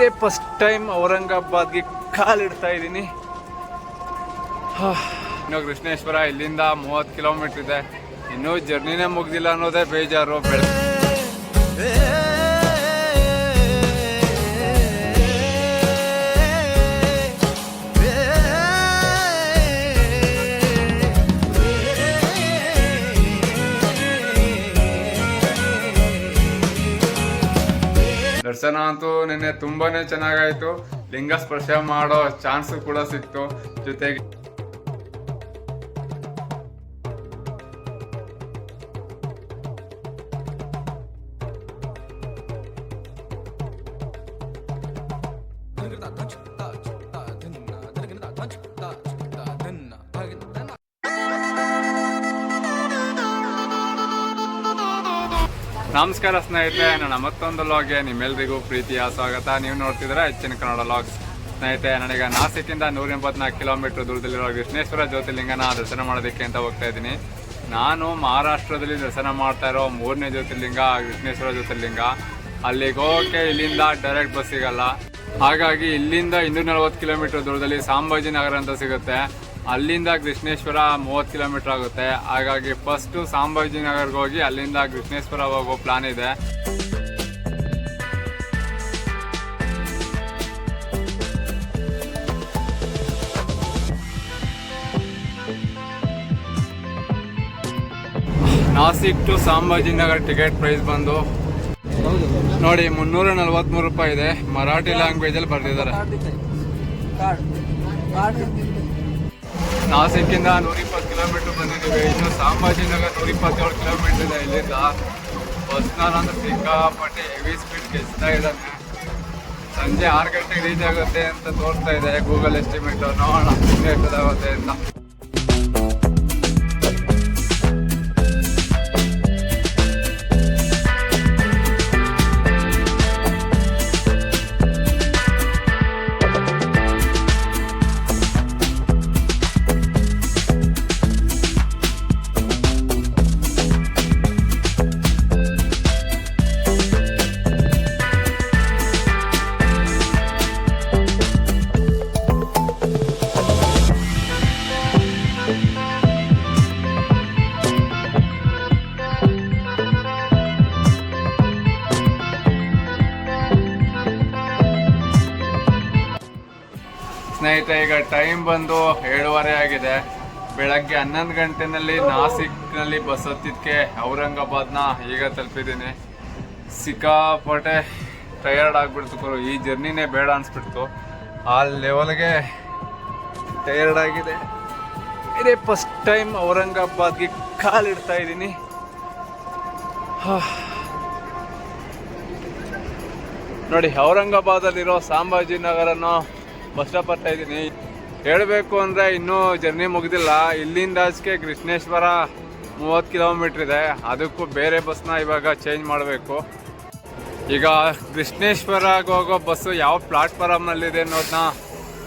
ಇದೇ first time ಔರಂಗಾಬಾದ್ಗೆ ಕಾಲಿಡ್ತಾ ಇದ್ದೀನಿ. ಇನ್ನು ಕೃಷ್ಣೇಶ್ವರ, ಇಲ್ಲಿಂದ ಮೂವತ್ತು ಕಿಲೋಮೀಟರ್ ಇದೆ. ಇನ್ನೂ ಜರ್ನಿನೇ ಮುಗ್ದಿಲ್ಲ ಅನ್ನೋದೇ ಬೇಜಾರು ಬೆಳ ದರ್ಶನ ಅಂತೂ ನಿನ್ನೆ ತುಂಬಾನೇ ಚೆನ್ನಾಗಾಯ್ತು. ಲಿಂಗ ಸ್ಪರ್ಶ ಮಾಡೋ ಚಾನ್ಸ್ ಕೂಡ ಸಿಕ್ತು. ಜೊತೆಗೆ ನಮಸ್ಕಾರ ಸ್ನೇಹಿತರೆ ನನ್ನ ಮತ್ತೊಂದು ಲಾಗ್ಗೆ ನಿಮ್ಮೆಲ್ರಿಗೂ ಪ್ರೀತಿಯ ಸ್ವಾಗತ. ನೀವು ನೋಡ್ತಿದ್ರೆ ಹೆಚ್ಚಿನ ಕನ್ನಡ ಲಾಗ್ಸ್ ಸ್ನೇಹಿತರೆ, ನನಗೆ ನಾಸಿಕ್ಕಿಂದ ನೂರ ಎಂಬತ್ನಾಲ್ಕು ಕಿಲೋಮೀಟರ್ ದೂರದಲ್ಲಿರೋ ವಿಷ್ಣೇಶ್ವರ ಜ್ಯೋತಿರ್ಲಿಂಗನ ದರ್ಶನ ಮಾಡೋದಕ್ಕೆ ಅಂತ ಹೋಗ್ತಾ ಇದ್ದೀನಿ. ನಾನು ಮಹಾರಾಷ್ಟ್ರದಲ್ಲಿ ದರ್ಶನ ಮಾಡ್ತಾ ಇರೋ ಮೂರನೇ ಜ್ಯೋತಿರ್ಲಿಂಗ ವಿಷ್ಣೇಶ್ವರ ಜ್ಯೋತಿರ್ಲಿಂಗ. ಅಲ್ಲಿಗೆ ಹೋಗೋಕ್ಕೆ ಇಲ್ಲಿಂದ ಡೈರೆಕ್ಟ್ ಬಸ್ ಸಿಗಲ್ಲ. ಹಾಗಾಗಿ ಇಲ್ಲಿಂದ ಇನ್ನೂರ ನಲವತ್ತು ಕಿಲೋಮೀಟರ್ ದೂರದಲ್ಲಿ ಸಾಂಬಾಜಿನಗರ ಅಂತ ಸಿಗುತ್ತೆ. ಅಲ್ಲಿಂದ ಕೃಷ್ಣೇಶ್ವರ ಮೂವತ್ತು ಕಿಲೋಮೀಟರ್ ಆಗುತ್ತೆ. ಹಾಗಾಗಿ ಫಸ್ಟು ಸಾಂಬಾಜಿನಗರ್ಗೆ ಹೋಗಿ ಅಲ್ಲಿಂದ ಕೃಷ್ಣೇಶ್ವರ ಹೋಗೋ ಪ್ಲಾನ್ ಇದೆ. Nashik to Sambhaji Nagar ticket price ಬಂದು ನೋಡಿ ಮುನ್ನೂರ ನಲ್ವತ್ಮೂರು ರೂಪಾಯಿ ಇದೆ. ಮರಾಠಿ ಲ್ಯಾಂಗ್ವೇಜ್ ಅಲ್ಲಿ ಬರ್ದಿದ್ದಾರೆ. ನಾಸಿಕ್ಕಿಂದ ನೂರ ಇಪ್ಪತ್ತು ಕಿಲೋಮೀಟರ್ ಬಂದಿದ್ದೀವಿ ಇನ್ನು ಸಾಂಬಾಜಿನಗರ ನೂರ ಇಪ್ಪತ್ತೇಳು ಕಿಲೋಮೀಟರ್ ಇದೆ ಇಲ್ಲಿಂದ. ಬಸ್ನಲ್ಲಿ ಅಂದ್ರೆ ಸಿಕ್ಕಾಪಟ್ಟೆ ಹೆವಿ ಸ್ಪೀಡ್ ಗೆಸ್ತಾ ಇದ್ದಾನೆ. ಸಂಜೆ ಆರು ಗಂಟೆಗೆ ರೀಚ್ ಆಗುತ್ತೆ ಅಂತ ತೋರಿಸ್ತಾ ಇದೆ ಗೂಗಲ್ ಎಸ್ಟಿಮೇಟ್ ನೋಡೋಣ ಎಷ್ಟಾಗುತ್ತೆ ಅಂತ. ಸ್ನೇಹಿತರೆ ಈಗ ಟೈಮ್ ಬಂದು ಏಳುವರೆ ಆಗಿದೆ. ಬೆಳಗ್ಗೆ ಹನ್ನೊಂದು ಗಂಟೆನಲ್ಲಿ ನಾಸಿಕ್ನಲ್ಲಿ ಬಸ್ ಹತ್ತಿದ್ಕೆ ಔರಂಗಾಬಾದ್ನ ಈಗ ತಲುಪಿದ್ದೀನಿ. ಸಿಕ್ಕಾಪಟ್ಟೆ ಟಯರ್ಡ್ ಆಗ್ಬಿಡ್ತು ಗುರು. ಈ ಜರ್ನಿನೇ ಬೇಡ ಅನಿಸ್ಬಿಡ್ತು. ಆ ಲೆವೆಲ್ಗೆ ಟಯರ್ಡ್ ಆಗಿದೆ. ಇದೇ ಫಸ್ಟ್ ಟೈಮ್ ಔರಂಗಾಬಾದ್ಗೆ ಕಾಲಿಡ್ತಾ ಇದ್ದೀನಿ. ನೋಡಿ ಔರಂಗಾಬಾದಲ್ಲಿರೋ ಸಾಂಬಾಜಿನಗರನ್ನು ಬಸ್ ಸ್ಟಾಪ್ ಬರ್ತಾ ಇದ್ದೀನಿ. ಹೇಳಬೇಕು ಅಂದರೆ ಇನ್ನೂ ಜರ್ನಿ ಮುಗಿದಿಲ್ಲ. ಇಲ್ಲಿಂದ ಆಚೆಗೆ ಕೃಷ್ಣೇಶ್ವರ ಮೂವತ್ತು ಕಿಲೋಮೀಟ್ರ್ ಇದೆ. ಅದಕ್ಕೂ ಬೇರೆ ಬಸ್ನ ಇವಾಗ ಚೇಂಜ್ ಮಾಡಬೇಕು. ಈಗ ಕೃಷ್ಣೇಶ್ವರಗೆ ಹೋಗೋ ಬಸ್ಸು ಯಾವ ಪ್ಲಾಟ್ಫಾರಮ್ನಲ್ಲಿದೆ ಅನ್ನೋದನ್ನ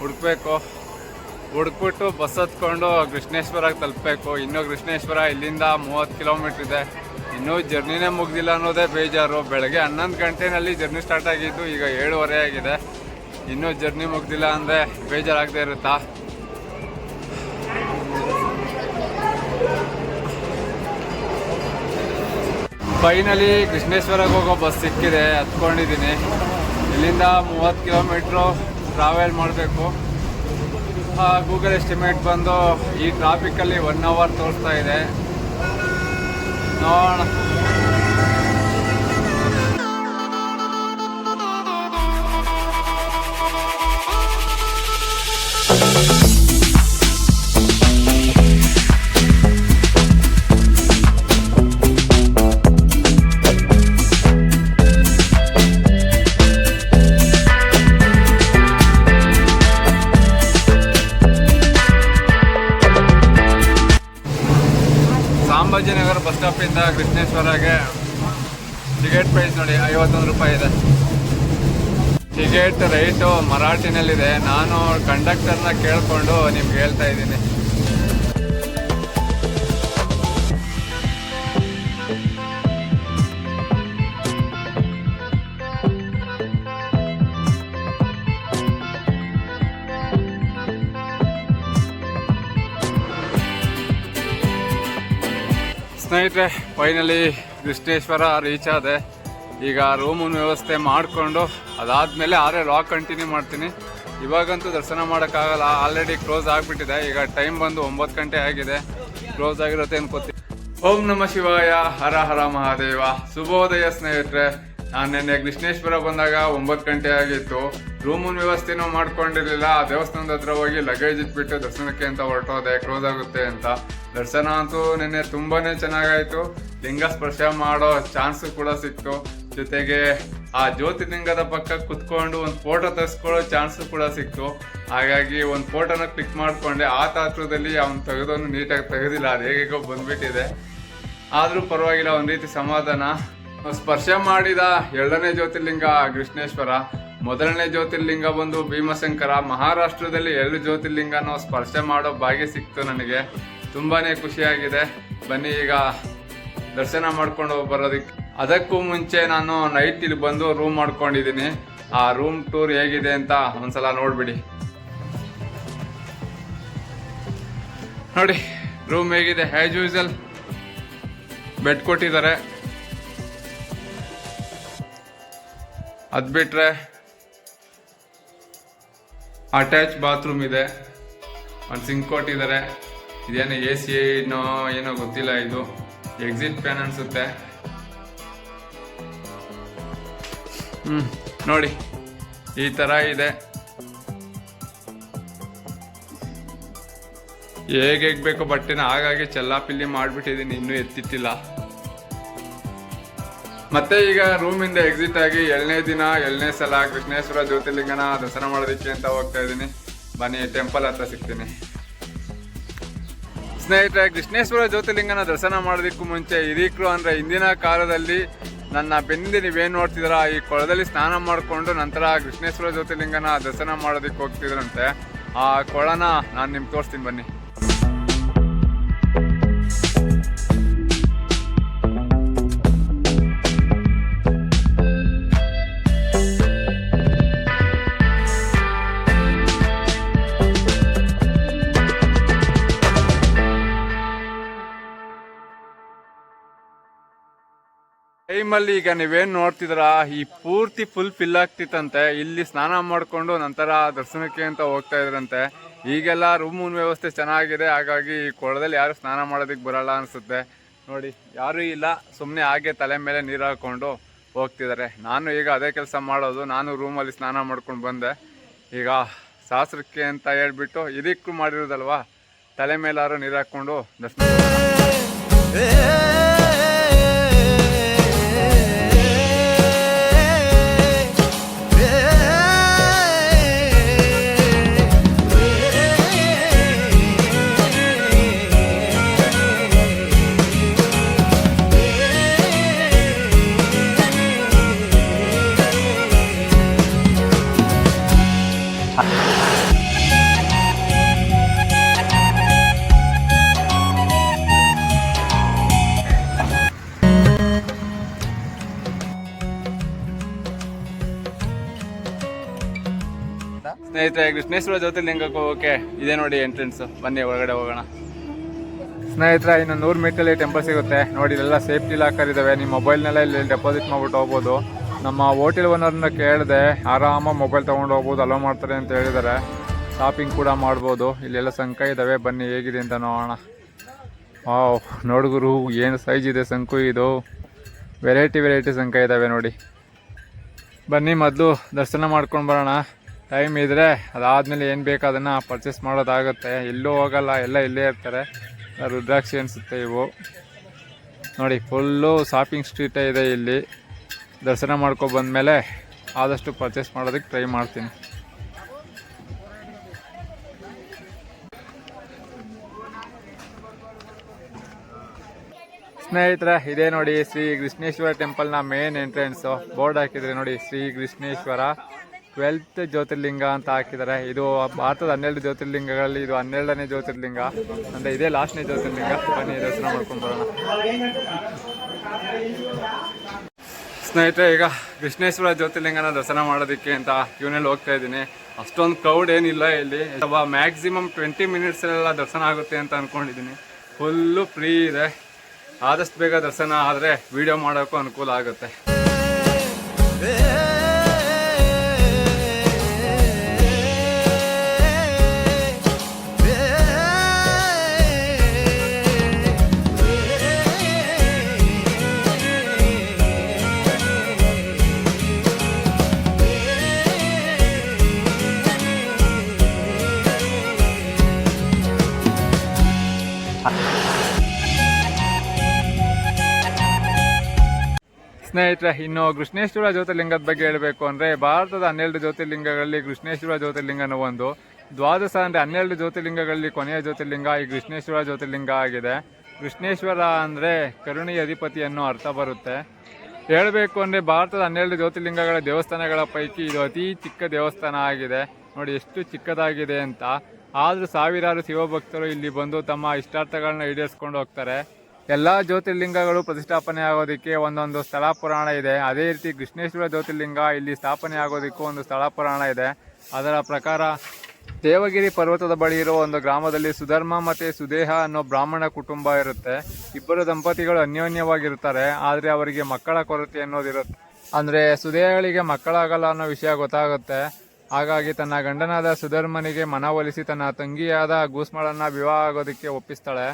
ಹುಡುಕ್ಬೇಕು. ಹುಡುಕ್ಬಿಟ್ಟು ಬಸ್ ಹತ್ಕೊಂಡು ಕೃಷ್ಣೇಶ್ವರಕ್ಕೆ ತಲುಪಬೇಕು. ಇನ್ನೂ ಕೃಷ್ಣೇಶ್ವರ ಇಲ್ಲಿಂದ ಮೂವತ್ತು ಕಿಲೋಮೀಟ್ರ್ ಇದೆ. ಇನ್ನೂ ಜರ್ನಿನೇ ಮುಗ್ದಿಲ್ಲ ಅನ್ನೋದೇ ಬೇಜಾರು. ಬೆಳಗ್ಗೆ ಹನ್ನೊಂದು ಗಂಟೆನಲ್ಲಿ ಜರ್ನಿ ಸ್ಟಾರ್ಟ್ ಆಗಿದ್ದು ಈಗ ಏಳುವರೆ ಆಗಿದೆ. ಇನ್ನೂ ಜರ್ನಿ ಮುಗ್ದಿಲ್ಲ ಅಂದರೆ ಬೇಜಾರಾಗದೇ ಇರುತ್ತಾ? ಫೈನಲಿ ಕೃಷ್ಣೇಶ್ವರಕ್ಕೆ ಹೋಗೋ ಬಸ್ ಸಿಕ್ಕಿದೆ, ಹತ್ಕೊಂಡಿದ್ದೀನಿ. ಇಲ್ಲಿಂದ ಮೂವತ್ತು ಕಿಲೋಮೀಟ್ರು ಟ್ರಾವೆಲ್ ಮಾಡಬೇಕು. ಗೂಗಲ್ ಎಸ್ಟಿಮೇಟ್ ಬಂದು ಈ ಟ್ರಾಫಿಕಲ್ಲಿ ಒನ್ ಅವರ್ ತೋರಿಸ್ತಾ ಇದೆ. ನೋಡೋಣ. ಸಾಂಬಾಜಿನಗರ ಬಸ್ ಸ್ಟಾಪಿಂದ ಕೃಷ್ಣೇಶ್ವರಗೆ ಟಿಕೆಟ್ ಪ್ರೈಸ್ ನೋಡಿ ಐವತ್ತೊಂದು ರೂಪಾಯಿ ಇದೆ. ಟಿಕೆಟ್ ರೈಟು ಮರಾಠಿನಲ್ಲಿದೆ. ನಾನು ಕಂಡಕ್ಟರ್ನ ಕೇಳಿಕೊಂಡು ನಿಮ್ಗೆ ಹೇಳ್ತಾ ಇದ್ದೀನಿ. ಸ್ನೇಹಿತರೆ ಫೈನಲಿ ಕೃಷ್ಣೇಶ್ವರ ರೀಚ್ ಆದೆ. ಈಗ ರೂಮಿನ ವ್ಯವಸ್ಥೆ ಮಾಡಿಕೊಂಡು, ಅದಾದಮೇಲೆ ಆರೇ ಲಾಕ್ ಕಂಟಿನ್ಯೂ ಮಾಡ್ತೀನಿ. ಇವಾಗಂತೂ ದರ್ಶನ ಮಾಡೋಕ್ಕಾಗಲ್ಲ ಆಲ್ರೆಡಿ ಕ್ಲೋಸ್ ಆಗಿಬಿಟ್ಟಿದೆ. ಈಗ ಟೈಮ್ ಬಂದು ಒಂಬತ್ತು ಗಂಟೆ ಆಗಿದೆ. ಕ್ಲೋಸ್ ಆಗಿರುತ್ತೆ ಅನ್ಕೋತೀನಿ ಓಂ ನಮ ಶಿವಾಯ, ಹರ ಹರ ಮಹಾದೇವ. ಶುಭೋದಯ ಸ್ನೇಹಿತರೆ, ನಾನು ನಿನ್ನೆ ಕೃಷ್ಣೇಶ್ವರ ಬಂದಾಗ ಒಂಬತ್ತು ಗಂಟೆ ಆಗಿತ್ತು. ರೂಮಿನ ವ್ಯವಸ್ಥೆನೂ ಮಾಡ್ಕೊಂಡಿರಲಿಲ್ಲ. ಆ ದೇವಸ್ಥಾನದ ಹತ್ರ ಹೋಗಿ ಲಗೇಜ್ ಇಟ್ಬಿಟ್ಟು ದರ್ಶನಕ್ಕೆ ಅಂತ ಹೊರಟೋದೆ. ಕ್ಲೋಸ್ ಆಗುತ್ತೆ ಅಂತ. ದರ್ಶನ ಅಂತೂ ನಿನ್ನೆ ತುಂಬಾನೇ ಚೆನ್ನಾಗಾಯ್ತು. ಲಿಂಗ ಸ್ಪರ್ಶ ಮಾಡೋ ಚಾನ್ಸ್ ಕೂಡ ಸಿಕ್ತು. ಜೊತೆಗೆ ಆ ಜ್ಯೋತಿರ್ಲಿಂಗದ ಪಕ್ಕ ಕುತ್ಕೊಂಡು ಒಂದು ಫೋಟೋ ತೆಗೆಸ್ಕೊಳ್ಳೋ ಚಾನ್ಸ್ ಕೂಡ ಸಿಕ್ತು. ಹಾಗಾಗಿ ಒಂದು ಫೋಟೋನ ಕ್ಲಿಕ್ ಮಾಡಿಕೊಂಡೆ. ಆ ತಾತ್ರದಲ್ಲಿ ಅವ್ನು ತೆಗೆದೊಂದು ನೀಟಾಗಿ ತೆಗೆದಿಲ್ಲ. ಅದು ಹೇಗೇಗೋ ಬಂದ್ಬಿಟ್ಟಿದೆ. ಆದರೂ ಪರವಾಗಿಲ್ಲ, ಒಂದು ರೀತಿ ಸಮಾಧಾನ. ಸ್ಪರ್ಶ ಮಾಡಿದ ಎರಡನೇ ಜ್ಯೋತಿರ್ಲಿಂಗ ಕೃಷ್ಣೇಶ್ವರ. ಮೊದಲನೇ ಜ್ಯೋತಿರ್ಲಿಂಗ ಬಂದು ಭೀಮಶಂಕರ. ಮಹಾರಾಷ್ಟ್ರದಲ್ಲಿ ಎರಡು ಜ್ಯೋತಿರ್ಲಿಂಗನೂ ಸ್ಪರ್ಶ ಮಾಡೋ ಭಾಗ್ಯ ಸಿಕ್ತು ನನಗೆ. ತುಂಬಾನೇ ಖುಷಿಯಾಗಿದೆ. ಬನ್ನಿ, ಈಗ ದರ್ಶನ ಮಾಡ್ಕೊಂಡು ಬರೋದಕ್ಕೆ ಅದಕ್ಕೂ ಮುಂಚೆ ನಾನು ನೈಟ್ ಇಲ್ಲಿ ಬಂದು ರೂಮ್ ಮಾಡ್ಕೊಂಡಿದ್ದೀನಿ. ಆ ರೂಮ್ ಟೂರ್ ಹೇಗಿದೆ ಅಂತ ಒಂದ್ಸಲ ನೋಡ್ಬಿಡಿ. ನೋಡಿ ರೂಮ್ ಹೇಗಿದೆ? ಆ್ಯಸ್ ಯೂಸಲ್ ಬೆಡ್ ಕೊಟ್ಟಿದ್ದಾರೆ. ಅದ್ ಬಿಟ್ರೆ ಅಟ್ಯಾಚ್ ಬಾತ್ರೂಮ್ ಇದೆ. ಒಂದು ಸಿಂಕ್ ಕೊಟ್ಟಿದ್ದಾರೆ. ಇದೇನು ಎ ಸಿ ಏನೋ ಏನೋ ಗೊತ್ತಿಲ್ಲ ಇದು. ಎಕ್ಸಿಟ್ ಪ್ಯಾನ್ ಅನ್ಸುತ್ತೆ. ಹ್ಮ್, ನೋಡಿ, ಈ ತರ ಇದೆ. ಹೇಗೆ ಬೇಕು ಬಟ್ಟೆನ ಹಾಗಾಗಿ ಚೆಲ್ಲಾಪಿಲ್ಲಿ ಮಾಡ್ಬಿಟ್ಟಿದ್ದೀನಿ ಇನ್ನೂ ಎತ್ತಿಟ್ಟಿಲ್ಲ. ಮತ್ತೆ ಈಗ ರೂಮಿಂದ ಎಕ್ಸಿಟ್ ಆಗಿ ಏಳನೇ ದಿನ ಏಳನೇ ಸಲ ಕೃಷ್ಣೇಶ್ವರ ಜ್ಯೋತಿರ್ಲಿಂಗನ ದರ್ಶನ ಮಾಡೋದಕ್ಕೆ ಅಂತ ಹೋಗ್ತಾ ಇದ್ದೀನಿ. ಬನ್ನಿ ಟೆಂಪಲ್ ಹತ್ರ ಸಿಗ್ತೀನಿ. ಸ್ನೇಹಿತರೆ, ಕೃಷ್ಣೇಶ್ವರ ಜ್ಯೋತಿರ್ಲಿಂಗನ ದರ್ಶನ ಮಾಡೋದಕ್ಕೂ ಮುಂಚೆ ಹಿರೀಕರು ಅಂದರೆ ಹಿಂದಿನ ಕಾಲದಲ್ಲಿ ನನ್ನ ಬೆಂದಿ ನೀವೇನು ನೋಡ್ತಿದ್ದೀರಾ? ಈ ಕೊಳದಲ್ಲಿ ಸ್ನಾನ ಮಾಡಿಕೊಂಡು ನಂತರ ಕೃಷ್ಣೇಶ್ವರ ಜ್ಯೋತಿರ್ಲಿಂಗನ ದರ್ಶನ ಮಾಡೋದಕ್ಕೆ ಹೋಗ್ತಿದ್ರಂತೆ. ಆ ಕೊಳನ ನಾನು ನಿಮ್ಗೆ ತೋರಿಸ್ತೀನಿ ಬನ್ನಿ. ಟೈಮಲ್ಲಿ ಈಗ ನೀವೇನ್ ನೋಡ್ತಿದ್ರ ಈ ಪೂರ್ತಿ ಫುಲ್ ಫಿಲ್ ಆಗ್ತಿತ್ತಂತೆ. ಇಲ್ಲಿ ಸ್ನಾನ ಮಾಡ್ಕೊಂಡು ನಂತರ ದರ್ಶನಕ್ಕೆ ಅಂತ ಹೋಗ್ತಾ ಇದ್ರಂತೆ. ಈಗೆಲ್ಲ ರೂಮ್ ವ್ಯವಸ್ಥೆ ಚೆನ್ನಾಗಿದೆ, ಹಾಗಾಗಿ ಈ ಕೊಳದಲ್ಲಿ ಯಾರು ಸ್ನಾನ ಮಾಡೋದಕ್ಕೆ ಬರಲ್ಲ ಅನ್ಸುತ್ತೆ. ನೋಡಿ, ಯಾರು ಇಲ್ಲ ಸುಮ್ಮನೆ ಹಾಗೆ ತಲೆ ಮೇಲೆ ನೀರು ಹಾಕೊಂಡು ಹೋಗ್ತಿದ್ದಾರೆ. ನಾನು ಈಗ ಅದೇ ಕೆಲಸ ಮಾಡೋದು, ನಾನು ರೂಮಲ್ಲಿ ಸ್ನಾನ ಮಾಡ್ಕೊಂಡು ಬಂದೆ. ಈಗ ಶಾಸ್ತ್ರಕ್ಕೆ ಅಂತ ಹೇಳ್ಬಿಟ್ಟು ಇದಕ್ಕೂ ಮಾಡಿರೋದಲ್ವಾ? ತಲೆ ಮೇಲಾರು ನೀರು ಹಾಕ್ಕೊಂಡು ದರ್ಶನ ಸ್ನೇಹಿತರೆ ಕೃಷ್ಣೇಶ್ವರ ಜ್ಯೋತಿರ್ಲಿಂಗಕ್ಕೆ ಹೋಗೋಕೆ ಇದೆ ನೋಡಿ ಎಂಟ್ರೆನ್ಸ್ ಬನ್ನಿ, ಒಳಗಡೆ ಹೋಗೋಣ. ಸ್ನೇಹಿತರೆ, ಇನ್ನು ನೂರು ಮೀಟರ್ಲಿ ಟೆಂಪಲ್ ಸಿಗುತ್ತೆ. ನೋಡಿ, ಇಲ್ಲೆಲ್ಲ ಸೇಫ್ಟಿ ಲಾಕರ್ ಇದಾವೆ. ನಿಮ್ಮ ಮೊಬೈಲ್ನೆಲ್ಲ ಇಲ್ಲಿ ಡೆಪಾಸಿಟ್ ಮಾಡ್ಬಿಟ್ಟು ಹೋಗ್ಬೋದು. ನಮ್ಮ ಹೋಟೆಲ್ ಓನರ್ನ ಕೇಳಿದೆ, ಆರಾಮಾಗಿ ಮೊಬೈಲ್ ತೊಗೊಂಡು ಹೋಗ್ಬೋದು ಅಲೋ ಮಾಡ್ತಾರೆ ಅಂತ ಹೇಳಿದ್ದಾರೆ. ಶಾಪಿಂಗ್ ಕೂಡ ಮಾಡ್ಬೋದು. ಇಲ್ಲೆಲ್ಲ ಸಂಕ ಇದ್ದಾವೆ ಬನ್ನಿ, ಹೇಗಿದೆ ಅಂತ ನೋಡೋಣ. ವಾವ್ ನೋಡುಗರು, ಏನು ಸೈಜ್ ಇದೆ ಸಂಕು ಇದು. ವೆರೈಟಿ ವೆರೈಟಿ ಸಂಕ ಇದ್ದಾವೆ ನೋಡಿ. ಬನ್ನಿ, ಮೊದಲು ದರ್ಶನ ಮಾಡ್ಕೊಂಡು ಬರೋಣ. ಟೈಮ್ ಇದ್ದರೆ ಅದಾದಮೇಲೆ ಏನು ಬೇಕು ಅದನ್ನು ಪರ್ಚೇಸ್ ಮಾಡೋದಾಗುತ್ತೆ. ಎಲ್ಲೂ ಹೋಗಲ್ಲ, ಎಲ್ಲ ಇಲ್ಲೇ ಇರ್ತಾರೆ. ರುದ್ರಾಕ್ಷಿ ಅನಿಸುತ್ತೆ ಇವು. ನೋಡಿ ಫುಲ್ಲು ಶಾಪಿಂಗ್ ಸ್ಟ್ರೀಟೇ ಇದೆ ಇಲ್ಲಿ. ದರ್ಶನ ಬಂದಮೇಲೆ ಆದಷ್ಟು ಪರ್ಚೇಸ್ ಮಾಡೋದಕ್ಕೆ ಟ್ರೈ ಮಾಡ್ತೀನಿ. ಸ್ನೇಹಿತರೆ, ಇದೇ ನೋಡಿ ಶ್ರೀ ಕೃಷ್ಣೇಶ್ವರ ಟೆಂಪಲ್ನ ಮೇನ್ ಎಂಟ್ರೆನ್ಸು ಬೋರ್ಡ್ ಹಾಕಿದ್ರೆ ನೋಡಿ ಶ್ರೀ ಕೃಷ್ಣೇಶ್ವರ. ಟ್ವೆಲ್ತ್ ಜ್ಯೋತಿರ್ಲಿಂಗ ಅಂತ ಹಾಕಿದ್ದಾರೆ. ಇದು ಭಾರತದ ಹನ್ನೆರಡು ಜ್ಯೋತಿರ್ಲಿಂಗಗಳಲ್ಲಿ ಇದು ಹನ್ನೆರಡನೇ ಜ್ಯೋತಿರ್ಲಿಂಗ. ಅಂದರೆ ಇದೇ ಲಾಸ್ಟ್ನೇ ಜ್ಯೋತಿರ್ಲಿಂಗ. ಬನ್ನಿ, ದರ್ಶನ ಮಾಡ್ಕೊಂಡು ಬರೋಣ ಸ್ನೇಹಿತರೆ, ಈಗ ವಿಷ್ಣೇಶ್ವರ ಜ್ಯೋತಿರ್ಲಿಂಗನ ದರ್ಶನ ಮಾಡೋದಕ್ಕೆ ಅಂತ ಕ್ಯೂನಲ್ಲಿ ಹೋಗ್ತಾ ಇದ್ದೀನಿ. ಅಷ್ಟೊಂದು ಕ್ರೌಡ್ ಏನಿಲ್ಲ ಇಲ್ಲಿ. ಅಥವಾ ಮ್ಯಾಕ್ಸಿಮಮ್ ಟ್ವೆಂಟಿ ಮಿನಿಟ್ಸಲ್ಲೆಲ್ಲ ದರ್ಶನ ಆಗುತ್ತೆ ಅಂತ ಅಂದ್ಕೊಂಡಿದ್ದೀನಿ ಫುಲ್ಲು ಫ್ರೀ ಇದೆ. ಆದಷ್ಟು ಬೇಗ ದರ್ಶನ ಆದರೆ ವಿಡಿಯೋ ಮಾಡೋಕ್ಕೂ ಅನುಕೂಲ ಆಗುತ್ತೆ. ಸ್ನೇಹಿತರೆ, ಇನ್ನು ಕೃಷ್ಣೇಶ್ವರ ಜ್ಯೋತಿರ್ಲಿಂಗದ ಬಗ್ಗೆ ಹೇಳಬೇಕು ಅಂದರೆ ಭಾರತದ ಹನ್ನೆರಡು ಜ್ಯೋತಿರ್ಲಿಂಗಗಳಲ್ಲಿ ಕೃಷ್ಣೇಶ್ವರ ಜ್ಯೋತಿರ್ಲಿಂಗನೂ ಒಂದು. ದ್ವಾದಶ ಅಂದರೆ ಹನ್ನೆರಡು ಜ್ಯೋತಿರ್ಲಿಂಗಗಳಲ್ಲಿ ಕೊನೆಯ ಜ್ಯೋತಿರ್ಲಿಂಗ ಈ ಕೃಷ್ಣೇಶ್ವರ ಜ್ಯೋತಿರ್ಲಿಂಗ ಆಗಿದೆ. ಕೃಷ್ಣೇಶ್ವರ ಅಂದರೆ ಕರುಣಿ ಅಧಿಪತಿ ಅನ್ನೋ ಅರ್ಥ ಬರುತ್ತೆ. ಹೇಳಬೇಕು ಅಂದರೆ ಭಾರತದ ಹನ್ನೆರಡು ಜ್ಯೋತಿರ್ಲಿಂಗಗಳ ದೇವಸ್ಥಾನಗಳ ಪೈಕಿ ಇದು ಅತಿ ಚಿಕ್ಕ ದೇವಸ್ಥಾನ ಆಗಿದೆ. ನೋಡಿ, ಎಷ್ಟು ಚಿಕ್ಕದಾಗಿದೆ ಅಂತ. ಆದರೂ ಸಾವಿರಾರು ಶಿವಭಕ್ತರು ಇಲ್ಲಿ ಬಂದು ತಮ್ಮ ಇಷ್ಟಾರ್ಥಗಳನ್ನ ಈಡೇರಿಸ್ಕೊಂಡು ಹೋಗ್ತಾರೆ. ಎಲ್ಲ ಜ್ಯೋತಿರ್ಲಿಂಗಗಳು ಪ್ರತಿಷ್ಠಾಪನೆ ಆಗೋದಕ್ಕೆ ಒಂದೊಂದು ಸ್ಥಳ ಪುರಾಣ ಇದೆ. ಅದೇ ರೀತಿ ಕೃಷ್ಣೇಶ್ವರ ಜ್ಯೋತಿರ್ಲಿಂಗ ಇಲ್ಲಿ ಸ್ಥಾಪನೆ ಆಗೋದಕ್ಕೂ ಒಂದು ಸ್ಥಳ ಪುರಾಣ ಇದೆ. ಅದರ ಪ್ರಕಾರ ದೇವಗಿರಿ ಪರ್ವತದ ಬಳಿ ಇರುವ ಒಂದು ಗ್ರಾಮದಲ್ಲಿ ಸುಧರ್ಮ ಮತ್ತು ಸುದೇಹ ಅನ್ನೋ ಬ್ರಾಹ್ಮಣ ಕುಟುಂಬ ಇರುತ್ತೆ. ಇಬ್ಬರು ದಂಪತಿಗಳು ಅನ್ಯೋನ್ಯವಾಗಿರ್ತಾರೆ ಆದರೆ ಅವರಿಗೆ ಮಕ್ಕಳ ಕೊರತೆ ಅನ್ನೋದಿರುತ್ತೆ. ಅಂದರೆ ಸುದೇಹಗಳಿಗೆ ಮಕ್ಕಳಾಗಲ್ಲ ಅನ್ನೋ ವಿಷಯ ಗೊತ್ತಾಗುತ್ತೆ. ಹಾಗಾಗಿ ತನ್ನ ಗಂಡನಾದ ಸುಧರ್ಮನಿಗೆ ಮನವೊಲಿಸಿ ತನ್ನ ತಂಗಿಯಾದ ಗೂಸ್ಮಳನ್ನು ವಿವಾಹ ಆಗೋದಕ್ಕೆ ಒಪ್ಪಿಸ್ತಾಳೆ.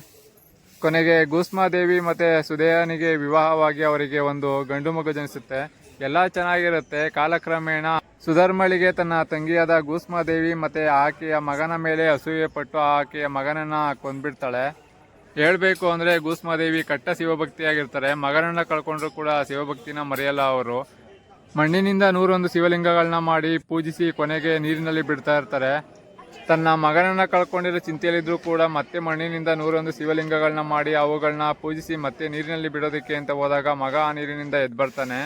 ಕೊನೆಗೆ ಗೂಸ್ಮಾದೇವಿ ಮತ್ತೆ ಸುದೇಯನಿಗೆ ವಿವಾಹವಾಗಿ ಅವರಿಗೆ ಒಂದು ಗಂಡು ಮಗು ಜನಿಸುತ್ತೆ. ಎಲ್ಲ ಚೆನ್ನಾಗಿರುತ್ತೆ. ಕಾಲಕ್ರಮೇಣ ಸುಧರ್ಮಳಿಗೆ ತನ್ನ ತಂಗಿಯಾದ ಗೂಸ್ಮಾದೇವಿ ಮತ್ತೆ ಆಕೆಯ ಮಗನ ಮೇಲೆ ಅಸೂಯೆ ಪಟ್ಟು ಆಕೆಯ ಮಗನನ್ನ ಕೊಂದ್ಬಿಡ್ತಾಳೆ. ಹೇಳಬೇಕು ಅಂದ್ರೆ ಗೂಸ್ಮಾದೇವಿ ಕಟ್ಟ ಶಿವಭಕ್ತಿಯಾಗಿರ್ತಾರೆ. ಮಗನನ್ನ ಕಳ್ಕೊಂಡ್ರು ಕೂಡ ಶಿವಭಕ್ತಿನ ಮರೆಯಲ್ಲ ಅವರು. ಮಣ್ಣಿನಿಂದ ನೂರೊಂದು ಶಿವಲಿಂಗಗಳನ್ನ ಮಾಡಿ ಪೂಜಿಸಿ ಕೊನೆಗೆ ನೀರಿನಲ್ಲಿ ಬಿಡ್ತಾ ಇರ್ತಾರೆ. ತನ್ನ ಮಗನನ್ನು ಕಳ್ಕೊಂಡಿರೋ ಚಿಂತೆಯಲ್ಲಿದ್ದರೂ ಕೂಡ ಮತ್ತೆ ಮಣ್ಣಿನಿಂದ ನೂರೊಂದು ಶಿವಲಿಂಗಗಳನ್ನ ಮಾಡಿ ಅವುಗಳನ್ನ ಪೂಜಿಸಿ ಮತ್ತೆ ನೀರಿನಲ್ಲಿ ಬಿಡೋದಕ್ಕೆ ಅಂತ ಹೋದಾಗ ಮಗ ಆ ನೀರಿನಿಂದ ಎದ್ದು ಬರ್ತಾನೆ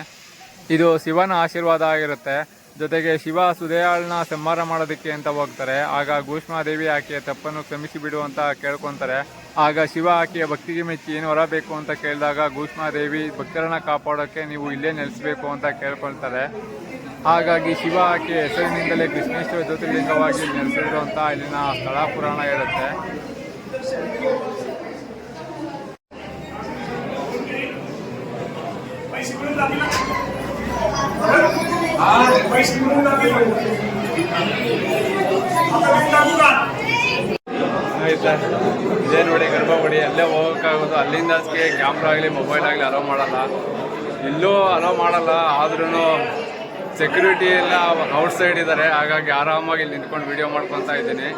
ಇದು ಶಿವನ ಆಶೀರ್ವಾದ ಆಗಿರುತ್ತೆ. ಜೊತೆಗೆ ಶಿವ ಸುದಯಾಳನ್ನ ಸಂಹಾರ ಮಾಡೋದಕ್ಕೆ ಅಂತ ಹೋಗ್ತಾರೆ. ಆಗ ಗೂಷ್ಮಾದೇವಿ ಆಕೆಯ ತಪ್ಪನ್ನು ಕ್ಷಮಿಸಿ ಬಿಡು ಅಂತ ಕೇಳ್ಕೊತಾರೆ. ಆಗ ಶಿವ ಆಕೆಯ ಭಕ್ತಿಗೆ ಮೆಚ್ಚಿ ಏನು ಹೊರಬೇಕು ಅಂತ ಕೇಳಿದಾಗ ಗೂಷ್ಮಾದೇವಿ ಭಕ್ತರನ್ನ ಕಾಪಾಡೋಕ್ಕೆ ನೀವು ಇಲ್ಲೇ ನೆಲೆಸಬೇಕು ಅಂತ ಕೇಳ್ಕೊಳ್ತಾರೆ. ಹಾಗಾಗಿ ಶಿವ ಆಕೆ ಹೆಸರಿನಿಂದಲೇ ಕೃಷ್ಣೇಶ್ವರ ಜ್ಯೋತಿರ್ಲಿಂಗವಾಗಿ ನೆಲೆಸಿದ್ರು ಅಂತ ಇಲ್ಲಿನ ಸ್ಥಳ ಪುರಾಣ ಇರುತ್ತೆ. ಇದೇ ನೋಡಿ ಗರ್ಭಗುಡಿ. ಅಲ್ಲೇ ಹೋಗೋಕ್ಕಾಗೋದು. ಅಲ್ಲಿಂದ ಕ್ಯಾಮ್ರಾ ಆಗಲಿ ಮೊಬೈಲ್ ಆಗಲಿ ಅಲೋ ಮಾಡಲ್ಲ. ಎಲ್ಲೂ ಅಲೋ ಮಾಡಲ್ಲ ಆದ್ರೂ ಸೆಕ್ಯೂರಿಟಿ ಎಲ್ಲ ಔಟ್ ಸೈಡ್ ಇದ್ದಾರೆ. ಹಾಗಾಗಿ ಆರಾಮಾಗಿ ಇಲ್ಲಿ ನಿಂತ್ಕೊಂಡು ವಿಡಿಯೋ ಮಾಡ್ಕೊತಾ ಇದ್ದೀನಿ.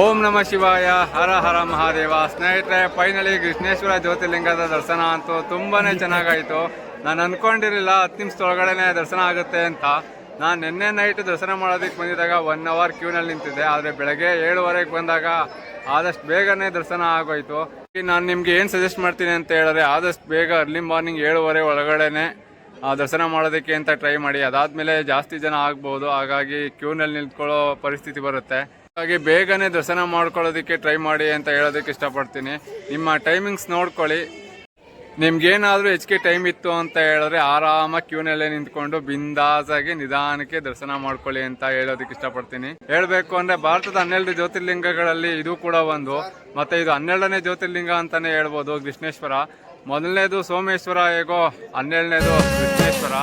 ಓಂ ನಮ ಶಿವಾಯ, ಹರ ಹರ ಮಹಾದೇವ. ಸ್ನೇಹಿತರೆ ಫೈನಲಿ ಕೃಷ್ಣೇಶ್ವರ ಜ್ಯೋತಿರ್ಲಿಂಗದ ದರ್ಶನ ಅಂತೂ ತುಂಬಾ ಚೆನ್ನಾಗಾಯಿತು. ನಾನು ಅನ್ಕೊಂಡಿರಲಿಲ್ಲ ಹತ್ತು ನಿಮಿಷದೊಳಗಡೆ ದರ್ಶನ ಆಗುತ್ತೆ ಅಂತ. ನಾನು ನಿನ್ನೆ ನೈಟ್ ದರ್ಶನ ಮಾಡೋದಕ್ಕೆ ಬಂದಿದ್ದಾಗ ಒನ್ ಅವರ್ ಕ್ಯೂನಲ್ಲಿ ನಿಂತಿದ್ದೆ. ಆದರೆ ಬೆಳಗ್ಗೆ ಏಳುವರೆಗೆ ಬಂದಾಗ ಆದಷ್ಟು ಬೇಗನೆ ದರ್ಶನ ಆಗೋಯ್ತು. ನಾನು ನಿಮಗೆ ಏನು ಸಜೆಸ್ಟ್ ಮಾಡ್ತೀನಿ ಅಂತ ಹೇಳಿದ್ರೆ ಆದಷ್ಟು ಬೇಗ ಅರ್ಲಿ ಮಾರ್ನಿಂಗ್ ಏಳುವರೆ ಒಳಗಡೆನೆ ದರ್ಶನ ಮಾಡೋದಕ್ಕೆ ಅಂತ ಟ್ರೈ ಮಾಡಿ. ಅದಾದಮೇಲೆ ಜಾಸ್ತಿ ಜನ ಆಗ್ಬೋದು. ಹಾಗಾಗಿ ಕ್ಯೂನಲ್ಲಿ ನಿಂತ್ಕೊಳ್ಳೋ ಪರಿಸ್ಥಿತಿ ಬರುತ್ತೆ. ಹಾಗಾಗಿ ಬೇಗನೆ ದರ್ಶನ ಮಾಡ್ಕೊಳ್ಳೋದಕ್ಕೆ ಟ್ರೈ ಮಾಡಿ ಅಂತ ಹೇಳೋದಕ್ಕೆ ಇಷ್ಟಪಡ್ತೀನಿ. ನಿಮ್ಮ ಟೈಮಿಂಗ್ಸ್ ನೋಡ್ಕೊಳ್ಳಿ. ನಿಮ್ಗೇನಾದರೂ ಹೆಚ್ಚಿಗೆ ಟೈಮ್ ಇತ್ತು ಅಂತ ಹೇಳಿದ್ರೆ ಆರಾಮಾಗಿ ಕ್ಯೂನಲ್ಲೇ ನಿಂತ್ಕೊಂಡು ಬಿಂದಾಸಾಗಿ ನಿಧಾನಕ್ಕೆ ದರ್ಶನ ಮಾಡ್ಕೊಳ್ಳಿ ಅಂತ ಹೇಳೋದಕ್ಕೆ ಇಷ್ಟಪಡ್ತೀನಿ. ಹೇಳಬೇಕು ಅಂದರೆ ಭಾರತದ ಹನ್ನೆರಡು ಜ್ಯೋತಿರ್ಲಿಂಗಗಳಲ್ಲಿ ಇದು ಕೂಡ ಒಂದು. ಮತ್ತು ಇದು ಹನ್ನೆರಡನೇ ಜ್ಯೋತಿರ್ಲಿಂಗ ಅಂತಲೇ ಹೇಳ್ಬೋದು ಕೃಷ್ಣೇಶ್ವರ. ಮೊದಲನೇದು ಸೋಮೇಶ್ವರ, ಹೇಗೋ ಹನ್ನೆರಡನೇದು ಕೃಷ್ಣೇಶ್ವರ.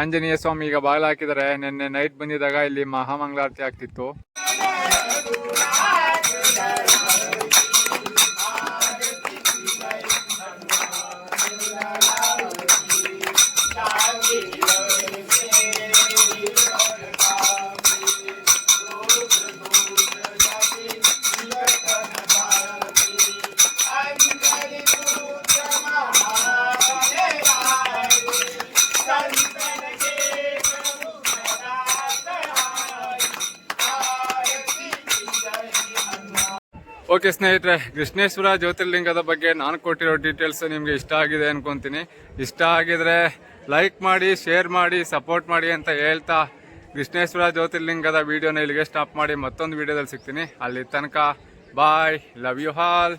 ಆಂಜನೇಯ ಸ್ವಾಮಿ ಈಗ ಬಾಗಿಲು ಹಾಕಿದರೆ ನಿನ್ನೆ ನೈಟ್ ಬಂದಿದ್ದಾಗ ಇಲ್ಲಿ ಮಹಾಮಂಗಳಾರತಿ ಆಗ್ತಿತ್ತು. ಓಕೆ ಸ್ನೇಹಿತರೆ, ಕೃಷ್ಣೇಶ್ವರ ಜ್ಯೋತಿರ್ಲಿಂಗದ ಬಗ್ಗೆ ನಾನು ಕೊಟ್ಟಿರೋ ಡೀಟೇಲ್ಸ್ ನಿಮಗೆ ಇಷ್ಟ ಆಗಿದೆ ಅನ್ಕೊತೀನಿ. ಇಷ್ಟ ಆಗಿದ್ರೆ ಲೈಕ್ ಮಾಡಿ ಶೇರ್ ಮಾಡಿ ಸಪೋರ್ಟ್ ಮಾಡಿ ಅಂತ ಹೇಳ್ತಾ ಕೃಷ್ಣೇಶ್ವರ ಜ್ಯೋತಿರ್ಲಿಂಗದ ವಿಡಿಯೋನ ಇಲ್ಲಿಗೆ ಸ್ಟಾಪ್ ಮಾಡಿ ಮತ್ತೊಂದು ವಿಡಿಯೋದಲ್ಲಿ ಸಿಗ್ತೀನಿ. ಅಲ್ಲಿ ತನಕ ಬಾಯ್ ಲವ್ ಯು ಹಾಲ್